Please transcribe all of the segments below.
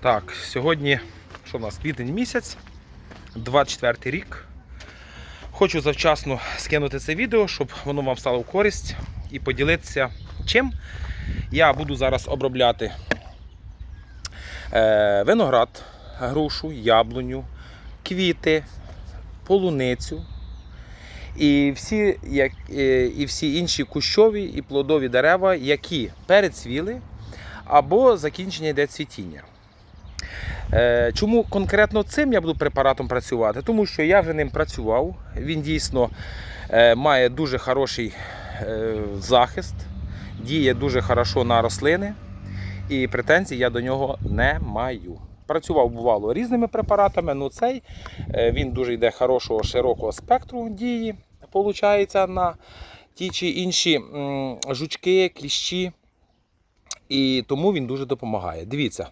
Так, сьогодні, що в нас, квітень місяць, 24 рік. Хочу завчасно скинути це відео, щоб воно вам стало в користь і поділитися чим. Я буду зараз обробляти е, виноград, грушу, яблуню, квіти, полуницю. І всі, як, е, і всі інші кущові і плодові дерева, які перецвіли або закінчення йде цвітіння. Е, Чому конкретно цим я буду препаратом працювати? Тому що я вже ним працював. Він дійсно е, має дуже хороший е, захист, діє дуже хорошо на рослини, і претензій я до нього не маю. Працював бувало різними препаратами, але цей е, він дуже йде хорошого широкого спектру дії, виходить, на ті чи інші жучки, кліщі. І тому він дуже допомагає. Дивіться,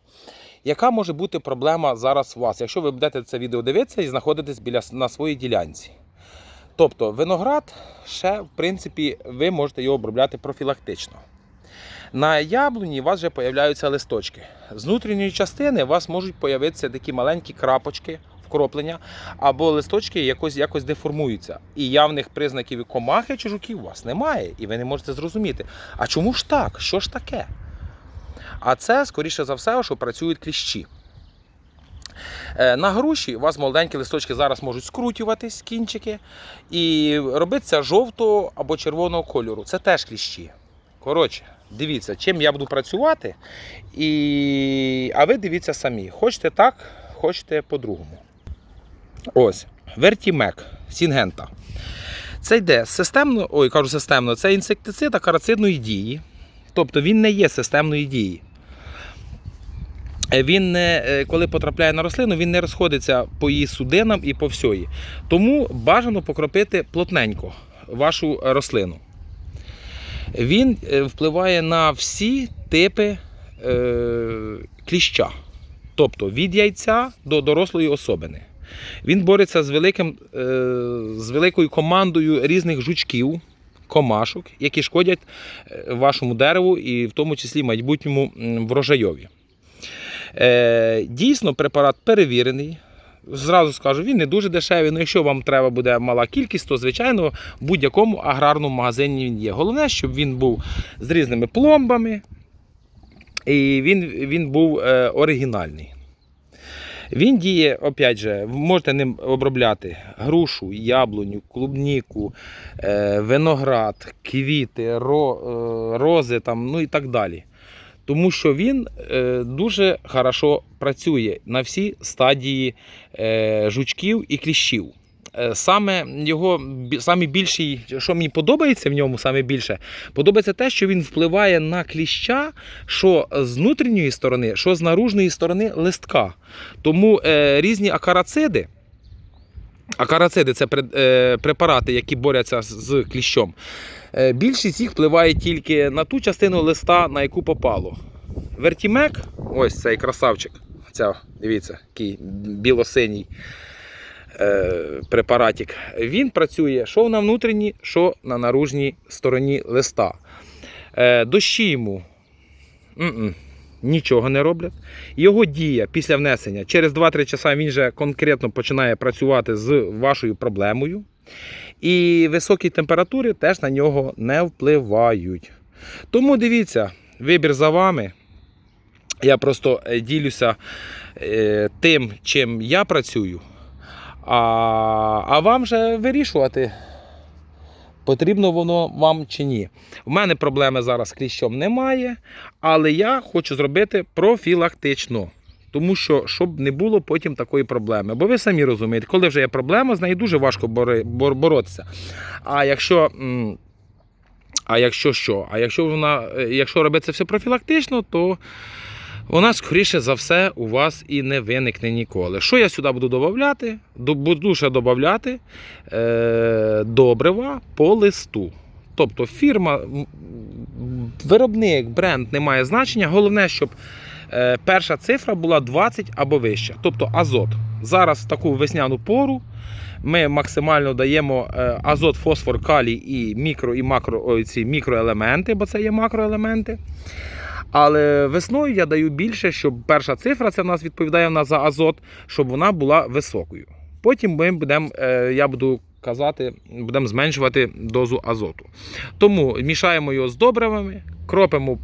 яка може бути проблема зараз у вас, якщо ви будете це відео дивитися і знаходитесь біля на своїй ділянці. Тобто виноград ще, в принципі, ви можете його обробляти профілактично. На яблуні у вас вже з'являються листочки. З внутрішньої частини у вас можуть з'явитися такі маленькі крапочки, вкроплення, або листочки якось, якось деформуються. І явних признаків комахи чи жуків у вас немає, і ви не можете зрозуміти. А чому ж так? Що ж таке? А це, скоріше за все, що працюють кліщі. Е, На груші у вас молоденькі листочки зараз можуть скрутюватись, кінчики, і робитися жовтого або червоного кольору. Це теж кліщі. Коротше, дивіться, чим я буду працювати. І... А ви дивіться самі. Хочете так, хочете по-другому. Ось, вертімек Сінгента. Це йде системно, ой, кажу системно, це інсектицид акарацидної дії. Тобто він не є системної дії. Е, Він не, е, коли потрапляє на рослину, він не розходиться по її судинам і по всьої. Тому бажано покропити плотненько вашу рослину. Він е, впливає на всі типи е, кліща, тобто від яйця до дорослої особини. Він бореться з, великим, е, з великою командою різних жучків, комашок, які шкодять е, вашому дереву і в тому числі майбутньому врожайові. Е, дійсно, препарат перевірений. Зразу скажу, він не дуже дешевий. але якщо вам треба буде мала кількість, то звичайно в будь-якому аграрному магазині він є. Головне, щоб він був з різними пломбами і він, він був е, оригінальний. Він діє, опять же, можете ним обробляти грушу, яблуню, клубніку, е, виноград, квіти, е, рози там, ну і так далі. Тому що він е, дуже хорошо працює на всі стадії жучків і кліщів. Е, Саме його саме що мені подобається в ньому, саме більше, подобається те, що він впливає на кліща, що з внутрішньої сторони, що з наружної сторони листка. Тому е, різні акарациди. Акарациди це е, препарати, які борються з- кліщом. Е, Більшість їх впливає тільки на ту частину листа, на яку попало. Вертімек, ось цей красавчик. Ця, дивіться, який білосиній препаратик. Він працює що на внутрішній, що на наружній стороні листа. Е, дощі йому нічого не роблять. Його дія після внесення через 2-3 часа він вже конкретно починає працювати з вашою проблемою. І високі температури теж на нього не впливають. Тому дивіться, вибір за вами. Я просто е, ділюся е, тим, чим я працюю. А, а вам же вирішувати, потрібно воно вам чи ні. У мене проблеми зараз з кліщом немає, але я хочу зробити профілактично. Тому що, щоб не було потім такої проблеми. Бо ви самі розумієте, коли вже є проблема, з нею дуже важко боротися. А якщо. А якщо що? А якщо вона, е, якщо робиться все профілактично, то вона, скоріше за все, у вас і не виникне ніколи. Що я сюди буду додати? Буду ще додати е, добрива по листу. Тобто фірма, виробник, бренд не має значення. Головне, щоб е, перша цифра була 20 або вища. Тобто азот. Зараз в таку весняну пору ми максимально даємо е, азот, фосфор, калій і мікро і макро ці мікроелементи, бо це є макроелементи. Але весною я даю більше, щоб перша цифра це в нас відповідає в нас за азот, щоб вона була високою. Потім ми будемо, е, я буду казати, будемо зменшувати дозу азоту. Тому мішаємо його з добривами, кропимо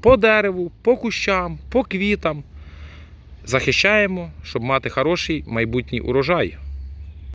по дереву, по кущам, по квітам. Захищаємо, щоб мати хороший майбутній урожай.